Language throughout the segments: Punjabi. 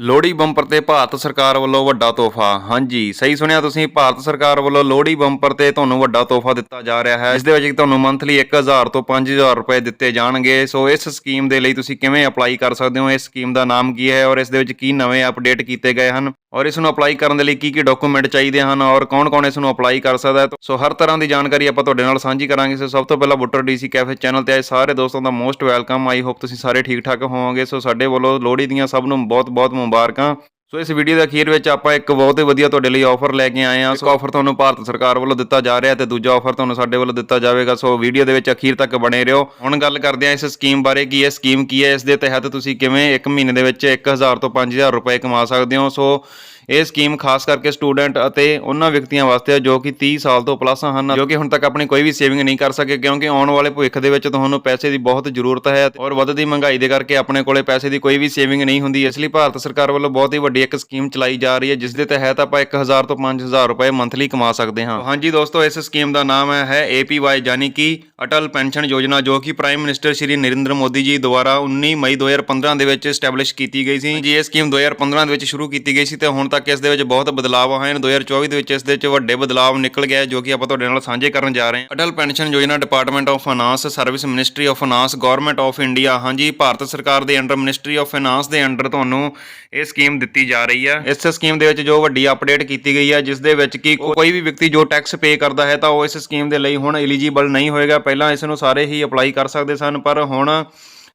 ਲੋਹੜੀ ਬੰਪਰ ਤੇ ਭਾਰਤ ਸਰਕਾਰ ਵੱਲੋਂ ਵੱਡਾ ਤੋਹਫਾ। ਹਾਂਜੀ, ਸਹੀ ਸੁਣਿਆ ਤੁਸੀਂ, ਭਾਰਤ ਸਰਕਾਰ ਵੱਲੋਂ ਲੋਹੜੀ ਬੰਪਰ ਤੇ ਤੁਹਾਨੂੰ ਵੱਡਾ ਤੋਹਫਾ ਦਿੱਤਾ ਜਾ ਰਿਹਾ ਹੈ। ਇਸ ਦੇ ਵਿੱਚ ਤੁਹਾਨੂੰ ਮੰਥਲੀ 1000 ਤੋਂ 5000 ਰੁਪਏ ਦਿੱਤੇ ਜਾਣਗੇ। ਸੋ ਇਸ ਸਕੀਮ ਦੇ ਲਈ ਤੁਸੀਂ ਕਿਵੇਂ ਅਪਲਾਈ ਕਰ ਸਕਦੇ ਹੋ? ਇਸ ਸਕੀਮ ਦਾ ਨਾਮ ਕੀ ਹੈ ਔਰ ਇਸ ਦੇ ਵਿੱਚ ਕੀ ਨਵੇਂ ਅਪਡੇਟ ਕੀਤੇ ਗਏ ਹਨ? ਔਰ ਇਸ ਨੂੰ ਅਪਲਾਈ ਕਰਨ ਦੇ ਲਈ ਕੀ ਕੀ ਡਾਕੂਮੈਂਟ ਚਾਹੀਦੇ ਹਨ ਔਰ ਕੌਣ-ਕੌਣ ਇਸ ਨੂੰ ਅਪਲਾਈ ਕਰ ਸਕਦਾ ਹੈ? ਸੋ ਹਰ ਤਰ੍ਹਾਂ ਦੀ ਜਾਣਕਾਰੀ ਆਪਾਂ ਤੁਹਾਡੇ ਨਾਲ ਸਾਂਝੀ ਕਰਾਂਗੇ। ਸੋ ਸਭ ਤੋਂ ਪਹਿਲਾਂ ਬੁੱਟਰ ਡੀਸੀ ਕੈਫੇ ਚੈਨਲ ਤੇ ਆਏ ਸਾਰੇ ਦੋਸਤਾਂ ਦਾ ਮੋਸਟ ਵੈਲਕਮ। ਆਈ ਹੋਪ ਤੁਸੀਂ ਸਾਰੇ ਠੀਕ ਠਾਕ ਹੋਵੋਗੇ। ਸੋ ਸਾਡੇ ਵੱਲੋਂ ਲੋਹੜੀ ਦੀਆਂ ਸਭ ਨੂੰ ਬਹੁਤ-ਬਹੁਤ ਮੁਬਾਰਕਾਂ। ਸੋ ਇਸ ਵੀਡੀਓ ਦੇ ਅਖੀਰ ਵਿੱਚ ਆਪਾਂ ਇੱਕ ਬਹੁਤ ਹੀ ਵਧੀਆ ਤੁਹਾਡੇ ਲਈ ਆਫਰ ਲੈ ਕੇ ਆਏ ਹਾਂ। ਸੋ ਆਫਰ ਤੁਹਾਨੂੰ ਭਾਰਤ ਸਰਕਾਰ ਵੱਲੋਂ ਦਿੱਤਾ ਜਾ ਰਿਹਾ ਤੇ ਦੂਜਾ ਆਫਰ ਤੁਹਾਨੂੰ ਸਾਡੇ ਵੱਲੋਂ ਦਿੱਤਾ ਜਾਵੇਗਾ। ਸੋ ਵੀਡੀਓ ਦੇ ਵਿੱਚ ਅਖੀਰ ਤੱਕ ਬਣੇ ਰਹੋ। ਹੁਣ ਗੱਲ ਕਰਦੇ ਹਾਂ ਇਸ ਸਕੀਮ ਬਾਰੇ ਕੀ ਇਹ ਸਕੀਮ ਕੀ ਹੈ? ਇਸ ਦੇ ਤਹਿਤ ਤੁਸੀਂ ਕਿਵੇਂ ਇੱਕ ਮਹੀਨੇ ਦੇ ਵਿੱਚ 1000 ਤੋਂ 5000 ਰੁਪਏ ਕਮਾ ਸਕਦੇ ਹੋ? ਸੋ ਇਹ ਸਕੀਮ ਖਾਸ ਕਰਕੇ ਸਟੂਡੈਂਟ ਅਤੇ ਉਹਨਾਂ ਵਿਅਕਤੀਆਂ ਵਾਸਤੇ ਹੈ ਜੋ ਕਿ 30 ਸਾਲ ਤੋਂ ਪਲੱਸ ਹਨ, ਜੋ ਕਿ ਹੁਣ ਤੱਕ ਆਪਣੀ ਕੋਈ ਵੀ ਸੇਵਿੰਗ ਨਹੀਂ ਕਰ ਸਕੇ, ਕਿਉਂਕਿ ਆਉਣ ਵਾਲੇ ਭਵਿੱਖ ਦੇ ਵਿੱਚ ਤੁਹਾਨੂੰ ਪੈਸੇ ਦੀ ਬਹੁਤ ਜ਼ਰੂਰਤ ਹੈ ਔਰ ਵੱਧਦੀ ਮਹਿੰਗਾਈ ਦੇ ਕਰਕੇ ਆਪਣੇ ਕੋਲੇ ਪੈਸੇ ਦੀ ਕੋਈ ਵੀ ਸੇਵਿੰਗ ਨਹੀਂ ਹੁੰਦੀ। ਇਸ ਲਈ ਭਾਰਤ ਸਰਕਾਰ ਵੱਲੋਂ ਬਹੁਤ ਹੀ ਵੱਡੀ ਇੱਕ ਸਕੀਮ ਚਲਾਈ ਜਾ ਰਹੀ ਹੈ, ਜਿਸ ਦੇ ਤਹਿਤ ਆਪਾਂ 1000 ਤੋਂ 5000 ਰੁਪਏ ਮੰਥਲੀ ਕਮਾ ਸਕਦੇ ਹਾਂ। ਹਾਂਜੀ ਦੋਸਤੋ, ਇਸ ਸਕੀਮ ਦਾ ਨਾਮ ਹੈ APY ਯਾਨੀ ਕਿ ਅਟਲ ਪੈਨਸ਼ਨ ਯੋਜਨਾ, ਜੋ ਕਿ ਪ੍ਰਾਈਮ ਮਿਨਿਸਟਰ ਸ਼੍ਰੀ ਨਰਿੰਦਰ ਮੋਦੀ ਜੀ ਦੁਆਰਾ 19 ਮਈ 2015 ਦੇ ਵਿੱਚ ਸਟੈਬਲਿਸ਼ ਕੀਤੀ ਗਈ ਸੀ। ਜੀ ਇਹ ਸਕੀਮ 2015 ਦੇ ਵਿੱਚ ਸ਼ੁਰੂ ਕੀਤੀ ਗਈ ਸੀ ਤੇ ਹੁਣ ਤੱਕ ਇਸ ਦੇ ਵਿੱਚ ਬਹੁਤ ਬਦਲਾਅ ਆਏ ਹਨ 2024 ਦੇ ਵਿੱਚ ਇਸ ਦੇ ਵਿੱਚ ਵੱਡੇ ਬਦਲਾਅ ਨਿਕਲ ਗਏ ਜੋ ਕਿ ਆਪਾਂ ਤੁਹਾਡੇ ਨਾਲ ਸਾਂਝੇ ਕਰਨ ਜਾ ਰਹੇ ਹਾਂ। Atal pension Yojana department of finance service ministry of finance government of India ਹਾਂਜੀ, ਭਾਰਤ ਸਰਕਾਰ ਦੇ ਅੰਡਰ ਮਿਨਿਸਟਰੀ ਆਫ ਫਾਈਨਾਂਸ ਦੇ ਅੰਡਰ ਤੁਹਾਨੂੰ ਇਹ ਸਕੀਮ ਦਿੱਤੀ ਜਾ ਰਹੀ ਹੈ ਇਸ ਸਕੀਮ ਦੇ ਵਿੱਚ ਜੋ ਵੱਡੀ ਅਪਡੇਟ ਕੀਤੀ ਗਈ ਹੈ ਜਿਸ ਦੇ ਵਿੱਚ ਕਿ ਕੋਈ ਵੀ ਵਿਅਕਤੀ ਜੋ ਟੈਕਸ ਪੇ ਕਰਦਾ ਹੈ, ਤਾਂ ਉਹ ਇਸ ਸਕੀਮ ਦੇ ਲਈ ਹੁਣ ਐਲੀਜੀਬਲ ਨਹੀਂ ਹੋਏਗਾ। ਪਹਿਲਾਂ ਇਸ ਨੂੰ ਸਾਰੇ ਹੀ ਅਪਲਾਈ ਕਰ ਸਕਦੇ ਸਨ, ਪਰ ਹੁਣ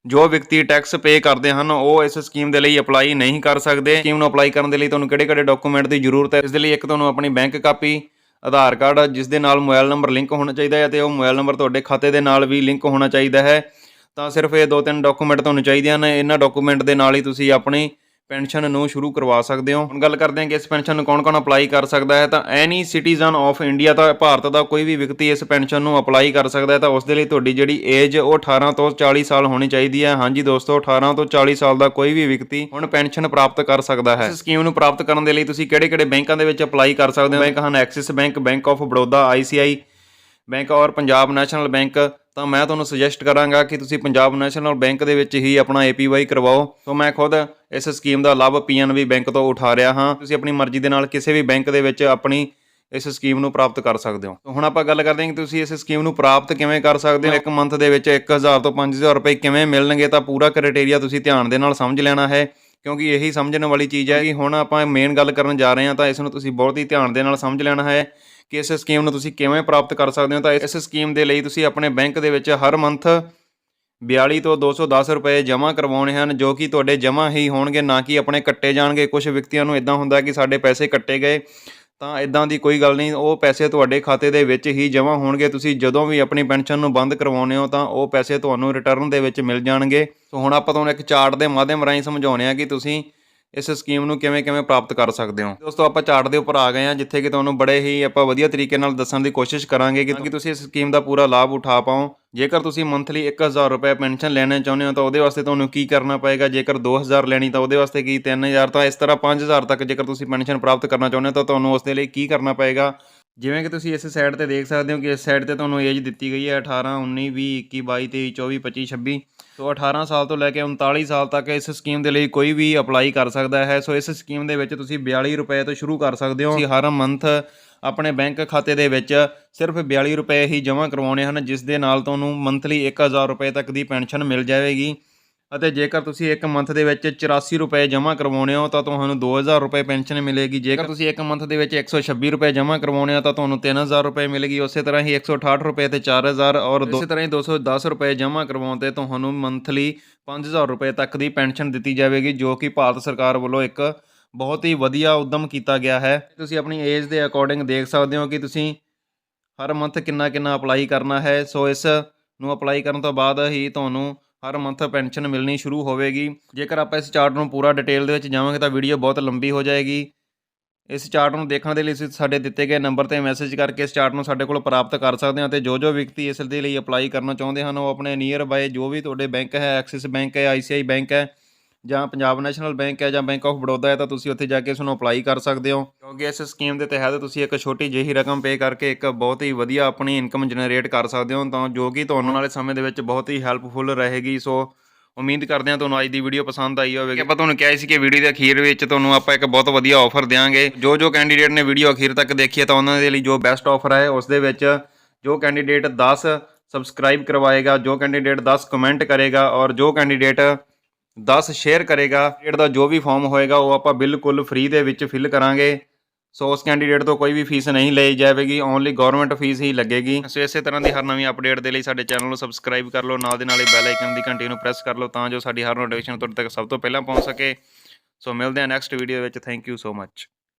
ਜੋ ਵਿਅਕਤੀ ਟੈਕਸ ਪੇ ਕਰਦੇ ਹਨ, ਉਹ ਇਸ ਸਕੀਮ ਦੇ ਲਈ ਅਪਲਾਈ ਨਹੀਂ ਕਰ ਸਕਦੇ। ਸਕੀਮ ਨੂੰ ਅਪਲਾਈ ਕਰਨ ਦੇ ਲਈ ਤੁਹਾਨੂੰ ਕਿਹੜੇ-ਕਿਹੜੇ ਡਾਕੂਮੈਂਟ ਦੀ ਜ਼ਰੂਰਤ ਹੈ? ਇਸ ਦੇ ਲਈ ਇੱਕ ਤੁਹਾਨੂੰ ਆਪਣੀ ਬੈਂਕ ਕਾਪੀ ਆਧਾਰ ਕਾਰਡ, ਜਿਸ ਦੇ ਨਾਲ ਮੋਬਾਈਲ ਨੰਬਰ ਲਿੰਕ ਹੋਣਾ ਚਾਹੀਦਾ ਹੈ ਤੇ ਉਹ ਮੋਬਾਈਲ ਨੰਬਰ ਤੁਹਾਡੇ ਖਾਤੇ ਦੇ ਨਾਲ ਵੀ ਲਿੰਕ ਹੋਣਾ ਚਾਹੀਦਾ ਹੈ। ਤਾਂ ਸਿਰਫ ਇਹ ਦੋ ਤਿੰਨ ਡਾਕੂਮੈਂਟ ਤੁਹਾਨੂੰ ਚਾਹੀਦੇ ਹਨ ਇਹਨਾਂ ਡਾਕੂਮੈਂਟ ਦੇ ਨਾਲ ਹੀ ਤੁਸੀਂ ਆਪਣੀ ਪੈਨਸ਼ਨ ਨੂੰ ਸ਼ੁਰੂ ਕਰਵਾ ਸਕਦੇ ਹੋ? ਹੁਣ ਗੱਲ ਕਰਦੇ ਹਾਂ ਕਿ ਇਸ ਪੈਨਸ਼ਨ ਨੂੰ ਕੌਣ-ਕੌਣ ਅਪਲਾਈ ਕਰ ਸਕਦਾ ਹੈ, ਤਾਂ ਐਨੀ ਸਿਟੀਜ਼ਨ ਆਫ ਇੰਡੀਆ ਤਾਂ ਭਾਰਤ ਦਾ ਕੋਈ ਵੀ ਵਿਅਕਤੀ ਇਸ ਪੈਨਸ਼ਨ ਨੂੰ ਅਪਲਾਈ ਕਰ ਸਕਦਾ ਹੈ, ਤਾਂ ਉਸ ਦੇ ਲਈ ਤੁਹਾਡੀ ਜਿਹੜੀ ਏਜ ਉਹ 18 ਤੋਂ 40 ਸਾਲ ਹੋਣੀ ਚਾਹੀਦੀ ਹੈ। ਹਾਂਜੀ ਦੋਸਤੋ 18 ਤੋਂ 40 ਸਾਲ ਦਾ ਕੋਈ ਵੀ ਵਿਅਕਤੀ ਹੁਣ ਪੈਨਸ਼ਨ ਪ੍ਰਾਪਤ ਕਰ ਸਕਦਾ ਹੈ। ਇਸ ਸਕੀਮ ਨੂੰ ਪ੍ਰਾਪਤ ਕਰਨ ਦੇ ਲਈ ਤੁਸੀਂ ਕਿਹੜੇ-ਕਿਹੜੇ ਬੈਂਕਾਂ ਦੇ ਵਿੱਚ ਅਪਲਾਈ ਕਰ ਸਕਦੇ ਹੋ? ਬੈਂਕ ਹਨ Axis bank bank of Baroda ICICI bank ਔਰ ਪੰਜਾਬ ਨੈਸ਼ਨਲ ਬੈਂਕ ਤਾਂ ਮੈਂ ਤੁਹਾਨੂੰ ਸੁਜੈਸਟ ਕਰਾਂਗਾ ਕਿ ਤੁਸੀਂ ਪੰਜਾਬ ਨੈਸ਼ਨਲ ਬੈਂਕ ਦੇ ਵਿੱਚ ਹੀ ਆਪਣਾ APY ਕਰਵਾਓ। ਸੋ ਮੈਂ ਖੁਦ ਇਸ ਸਕੀਮ ਦਾ ਲਾਭ PNB ਬੈਂਕ ਤੋਂ ਉਠਾ ਰਿਹਾ ਹਾਂ। ਤੁਸੀਂ ਆਪਣੀ ਮਰਜ਼ੀ ਦੇ ਨਾਲ ਕਿਸੇ ਵੀ ਬੈਂਕ ਦੇ ਵਿੱਚ ਆਪਣੀ ਇਸ ਸਕੀਮ ਨੂੰ ਪ੍ਰਾਪਤ ਕਰ ਸਕਦੇ ਹੋ। ਹੁਣ ਆਪਾਂ ਗੱਲ ਕਰਦੇ ਹਾਂ ਕਿ ਤੁਸੀਂ ਇਸ ਸਕੀਮ ਨੂੰ ਪ੍ਰਾਪਤ ਕਿਵੇਂ ਕਰ ਸਕਦੇ ਹੋ। ਇੱਕ ਮੰਥ ਦੇ ਵਿੱਚ 1000 ਤੋਂ 5000 ਰੁਪਏ ਕਿਵੇਂ ਮਿਲਣਗੇ ਤਾਂ ਪੂਰਾ ਕ੍ਰਾਈਟੇਰੀਆ ਤੁਸੀਂ ਧਿਆਨ ਦੇ ਨਾਲ ਸਮਝ ਲੈਣਾ ਹੈ। ਕਿਉਂਕਿ ਇਹੀ ਸਮਝਣ ਵਾਲੀ ਚੀਜ਼ ਹੈ ਕਿ ਹੁਣ ਆਪਾਂ ਮੇਨ ਗੱਲ ਕਰਨ ਜਾ ਰਹੇ ਹਾਂ ਤਾਂ ਇਸ ਨੂੰ ਤੁਸੀਂ ਬਹੁਤ ਹੀ ਧਿਆਨ ਦੇ ਨਾਲ ਸਮਝ ਲੈਣਾ ਹੈ ਕਿ ਇਸ ਸਕੀਮ ਨੂੰ ਤੁਸੀਂ ਕਿਵੇਂ ਪ੍ਰਾਪਤ ਕਰ ਸਕਦੇ ਹੋ ਤਾਂ ਇਸ ਸਕੀਮ ਦੇ ਲਈ ਤੁਸੀਂ ਆਪਣੇ ਬੈਂਕ ਦੇ ਵਿੱਚ ਹਰ ਮੰਥ 42 ਤੋਂ 210 ਰੁਪਏ ਜਮ੍ਹਾਂ ਕਰਵਾਉਣੇ ਹਨ, ਜੋ ਕਿ ਤੁਹਾਡੇ ਜਮ੍ਹਾਂ ਹੀ ਹੋਣਗੇ, ਨਾ ਕਿ ਆਪਣੇ ਕੱਟੇ ਜਾਣਗੇ। ਕੁਝ ਵਿਅਕਤੀਆਂ ਨੂੰ ਇਦਾਂ ਹੁੰਦਾ ਕਿ ਸਾਡੇ ਪੈਸੇ ਕੱਟੇ ਗਏ। ਤਾਂ ਇਦਾਂ ਦੀ ਕੋਈ ਗੱਲ ਨਹੀਂ, ਉਹ ਪੈਸੇ ਤੁਹਾਡੇ ਖਾਤੇ ਦੇ ਵਿੱਚ ਹੀ ਜਮ੍ਹਾਂ ਹੋਣਗੇ। ਤੁਸੀਂ ਜਦੋਂ ਵੀ ਆਪਣੀ ਪੈਨਸ਼ਨ ਨੂੰ ਬੰਦ ਕਰਵਾਉਨੇ ਹੋ ਤਾਂ ਉਹ ਪੈਸੇ ਤੁਹਾਨੂੰ ਰਿਟਰਨ ਦੇ ਵਿੱਚ ਮਿਲ ਜਾਣਗੇ। ਸੋ ਹੁਣ ਆਪਾਂ ਤੁਹਾਨੂੰ ਇੱਕ ਚਾਰਟ ਦੇ ਮਾਧਿਅਮ ਰਾਹੀਂ ਸਮਝਾਉਣੇ ਆ ਕਿ ਤੁਸੀਂ ਇਸ ਸਕੀਮ ਨੂੰ ਕਿਵੇਂ ਕਿਵੇਂ ਪ੍ਰਾਪਤ ਕਰ ਸਕਦੇ ਹੋ। ਦੋਸਤੋ, ਆਪਾਂ ਚਾਰਟ ਦੇ ਉੱਪਰ ਆ ਗਏ ਹਾਂ, ਜਿੱਥੇ ਕਿ ਤੁਹਾਨੂੰ ਬੜੇ ਹੀ ਆਪਾਂ ਵਧੀਆ ਤਰੀਕੇ ਨਾਲ ਦੱਸਣ ਦੀ ਕੋਸ਼ਿਸ਼ ਕਰਾਂਗੇ ਕਿ ਤੁਸੀਂ ਇਸ ਸਕੀਮ ਦਾ ਪੂਰਾ ਲਾਭ ਉਠਾ ਪਾਓ। ਜੇਕਰ ਤੁਸੀਂ ਮੰਥਲੀ 1000 ਰੁਪਏ ਪੈਨਸ਼ਨ ਲੈਣਾ ਚਾਹੁੰਦੇ ਹੋ ਤਾਂ ਉਹਦੇ ਵਾਸਤੇ ਤੁਹਾਨੂੰ ਕੀ ਕਰਨਾ ਪਏਗਾ? ਜੇਕਰ 2000 ਲੈਣੀ ਤਾਂ ਉਹਦੇ ਵਾਸਤੇ ਕੀ? 3000 ਤਾਂ ਇਸ ਤਰ੍ਹਾਂ 5000 ਤੱਕ ਜੇਕਰ ਤੁਸੀਂ ਪੈਨਸ਼ਨ ਪ੍ਰਾਪਤ ਕਰਨਾ ਚਾਹੁੰਦੇ ਹੋ ਤਾਂ ਤੁਹਾਨੂੰ ਉਸ ਦੇ ਲਈ ਕੀ ਕਰਨਾ ਪਏਗਾ? ਜਿਵੇਂ ਕਿ ਤੁਸੀਂ ਇਸ ਸਾਈਡ ਤੇ ਦੇਖ ਸਕਦੇ ਹੋ ਕਿ ਇਸ ਸਾਈਡ ਤੇ ਤੁਹਾਨੂੰ ਏਜ ਦਿੱਤੀ ਗਈ ਹੈ 18 19 20 21 22 23 24 25 26 ਸੋ 18 ਸਾਲ ਤੋਂ ਲੈ ਕੇ 39 ਸਾਲ ਤੱਕ ਇਸ ਸਕੀਮ ਦੇ ਲਈ ਕੋਈ ਵੀ ਅਪਲਾਈ ਕਰ ਸਕਦਾ ਹੈ। ਸੋ ਇਸ ਸਕੀਮ ਦੇ ਵਿੱਚ ਤੁਸੀਂ 42 ਰੁਪਏ ਤੋਂ ਸ਼ੁਰੂ ਕਰ ਸਕਦੇ ਹੋ। ਤੁਸੀਂ ਹਰ ਮੰਥ ਆਪਣੇ ਬੈਂਕ ਖਾਤੇ ਦੇ ਵਿੱਚ ਸਿਰਫ 42 ਰੁਪਏ ਹੀ ਜਮ੍ਹਾਂ ਕਰਵਾਉਣੇ ਹਨ, ਜਿਸ ਦੇ ਨਾਲ ਤੁਹਾਨੂੰ ਮੰਥਲੀ 1000 ਰੁਪਏ ਤੱਕ ਦੀ ਪੈਨਸ਼ਨ ਮਿਲ ਜਾਵੇਗੀ। ਅਤੇ ਜੇਕਰ ਤੁਸੀਂ ਇੱਕ ਮੰਥ ਦੇ ਵਿੱਚ 84 ਰੁਪਏ ਜਮ੍ਹਾਂ ਕਰਵਾਉਣੇ ਹੋ, ਤਾਂ ਤੁਹਾਨੂੰ 2000 ਰੁਪਏ ਪੈਨਸ਼ਨ ਮਿਲੇਗੀ। ਜੇਕਰ ਤੁਸੀਂ ਇੱਕ ਮੰਥ ਦੇ ਵਿੱਚ 126 ਰੁਪਏ ਜਮ੍ਹਾਂ ਕਰਵਾਉਣੇ ਹੋ, ਤਾਂ ਤੁਹਾਨੂੰ 3000 ਰੁਪਏ ਮਿਲੇਗੀ। ਉਸੇ ਤਰ੍ਹਾਂ ਹੀ 168 ਰੁਪਏ ਤੇ 4000 ਔਰ ਇਸੇ ਤਰ੍ਹਾਂ ਹੀ 210 ਰੁਪਏ ਜਮ੍ਹਾਂ ਕਰਵਾਉਣ ਤੇ ਤੁਹਾਨੂੰ ਮੰਥਲੀ 5000 ਰੁਪਏ ਤੱਕ ਦੀ ਪੈਨਸ਼ਨ ਦਿੱਤੀ ਜਾਵੇਗੀ, ਜੋ ਕਿ ਭਾਰਤ ਸਰਕਾਰ ਵੱਲੋਂ ਇੱਕ ਬਹੁਤ ਹੀ ਵਧੀਆ ਉਦਮ ਕੀਤਾ ਗਿਆ ਹੈ। ਤੁਸੀਂ ਆਪਣੀ ਏਜ ਦੇ ਅਕੋਰਡਿੰਗ ਦੇਖ ਸਕਦੇ ਹੋ ਕਿ ਤੁਸੀਂ ਹਰ ਮੰਥ ਕਿੰਨਾ ਕਿੰਨਾ ਅਪਲਾਈ ਕਰਨਾ ਹੈ। ਸੋ ਇਸ ਨੂੰ ਅਪਲਾਈ ਕਰਨ ਤੋਂ ਬਾਅਦ ਹੀ ਤੁਹਾਨੂੰ ਹਰ ਮੰਥ ਪੈਨਸ਼ਨ ਮਿਲਣੀ ਸ਼ੁਰੂ ਹੋਵੇਗੀ। ਜੇਕਰ ਆਪਾਂ ਇਸ ਚਾਰਟ ਨੂੰ ਪੂਰਾ ਡਿਟੇਲ ਦੇ ਵਿੱਚ ਜਾਵਾਂਗੇ ਤਾਂ ਵੀਡੀਓ ਬਹੁਤ ਲੰਬੀ ਹੋ ਜਾਏਗੀ। ਇਸ ਚਾਰਟ ਨੂੰ ਦੇਖਣ ਦੇ ਲਈ ਤੁਸੀਂ ਸਾਡੇ ਦਿੱਤੇ ਗਏ ਨੰਬਰ ਤੇ ਮੈਸੇਜ ਕਰਕੇ ਇਸ ਚਾਰਟ ਨੂੰ ਸਾਡੇ ਕੋਲ ਪ੍ਰਾਪਤ ਕਰ ਸਕਦੇ ਹੋ ਅਤੇ ਜੋ ਜੋ ਵਿਅਕਤੀ ਇਸ ਦੇ ਲਈ ਅਪਲਾਈ ਕਰਨਾ ਚਾਹੁੰਦੇ ਹਨ, ਉਹ ਆਪਣੇ ਨੀਅਰ ਬਾਏ ਜੋ ਵੀ ਤੁਹਾਡੇ ਬੈਂਕ ਹੈ ਐਕਸਿਸ ਬੈਂਕ ਹੈ ਆਈਸੀਆਈ ਬੈਂਕ ਹੈ ਜਾਂ ਪੰਜਾਬ ਨੈਸ਼ਨਲ ਬੈਂਕ ਹੈ ਜਾਂ ਬੈਂਕ ਆਫ ਬੜੌਦਾ ਹੈ, ਤਾਂ ਤੁਸੀਂ ਉੱਥੇ ਜਾ ਕੇ ਇਸ ਨੂੰ ਅਪਲਾਈ ਕਰ ਸਕਦੇ ਹੋ। ਕਿਉਂਕਿ ਇਸ ਸਕੀਮ ਦੇ ਤਹਿਤ ਤੁਸੀਂ ਇੱਕ ਛੋਟੀ ਜਿਹੀ ਰਕਮ ਪੇ ਕਰਕੇ ਇੱਕ ਬਹੁਤ ਹੀ ਵਧੀਆ ਆਪਣੀ ਇਨਕਮ ਜਨਰੇਟ ਕਰ ਸਕਦੇ ਹੋ, ਤਾਂ ਜੋ ਕਿ ਤੁਹਾਨੂੰ ਵਾਲੇ ਸਮੇਂ ਦੇ ਵਿੱਚ ਬਹੁਤ ਹੀ ਹੈਲਪਫੁਲ ਰਹੇਗੀ। ਸੋ ਉਮੀਦ ਕਰਦੇ ਹਾਂ ਤੁਹਾਨੂੰ ਅੱਜ ਦੀ ਵੀਡੀਓ ਪਸੰਦ ਆਈ ਹੋਵੇਗੀ। ਆਪਾਂ ਤੁਹਾਨੂੰ ਕਿਹਾ ਸੀ ਕਿ ਵੀਡੀਓ ਦੇ ਅਖੀਰ ਵਿੱਚ ਤੁਹਾਨੂੰ ਆਪਾਂ ਇੱਕ ਬਹੁਤ ਵਧੀਆ ਆਫਰ ਦੇਵਾਂਗੇ ਜੋ ਜੋ ਕੈਂਡੀਡੇਟ ਨੇ ਵੀਡੀਓ ਅਖੀਰ ਤੱਕ ਦੇਖੀ ਹੈ, ਤਾਂ ਉਹਨਾਂ ਦੇ ਲਈ ਜੋ ਬੈਸਟ ਆਫਰ ਹੈ, ਉਸ ਦੇ ਵਿੱਚ ਜੋ ਕੈਂਡੀਡੇਟ 10 ਸਬਸਕ੍ਰਾਈਬ ਕਰਵਾਏਗਾ, ਜੋ ਕੈਂਡੀਡੇਟ 10 ਕਮੈਂਟ ਕਰੇਗਾ, ਔਰ ਜੋ ਕੈਂਡੀਡੇਟ 10 ਸ਼ੇਅਰ ਕਰੇਗਾ ਕੈਂਡੀਡੇਟ ਦਾ ਜੋ ਵੀ ਫਾਰਮ ਹੋਏਗਾ, ਉਹ ਆਪਾਂ ਬਿਲਕੁਲ ਫ੍ਰੀ ਦੇ ਵਿੱਚ ਫਿਲ ਕਰਾਂਗੇ। ਸੋ ਉਸ ਕੈਂਡੀਡੇਟ ਤੋਂ ਕੋਈ ਵੀ ਫੀਸ ਨਹੀਂ ਲਈ ਜਾਵੇਗੀ ਓਨਲੀ ਗਵਰਨਮੈਂਟ ਫੀਸ ਹੀ ਲੱਗੇਗੀ। ਸੋ ਇਸੇ ਤਰ੍ਹਾਂ ਦੀ ਹਰ ਨਵੀਂ ਅਪਡੇਟ ਦੇ ਲਈ ਸਾਡੇ ਚੈਨਲ ਨੂੰ ਸਬਸਕ੍ਰਾਈਬ ਕਰ ਲਓ, ਨਾਲ ਦੇ ਨਾਲ ਹੀ ਬੈਲ ਆਈਕਨ ਦੀ ਘੰਟੀ ਨੂੰ ਪ੍ਰੈਸ ਕਰ ਲਓ, ਤਾਂ ਜੋ ਸਾਡੀ ਹਰ ਨੋਟੀਫਿਕੇਸ਼ਨ ਤੁਹਾਡੇ ਤੱਕ ਸਭ ਤੋਂ ਪਹਿਲਾਂ ਪਹੁੰਚ ਸਕੇ। ਸੋ ਮਿਲਦੇ ਹਾਂ ਨੈਕਸਟ ਵੀਡੀਓ ਵਿੱਚ ਥੈਂਕ ਯੂ ਸੋ ਮੱਚ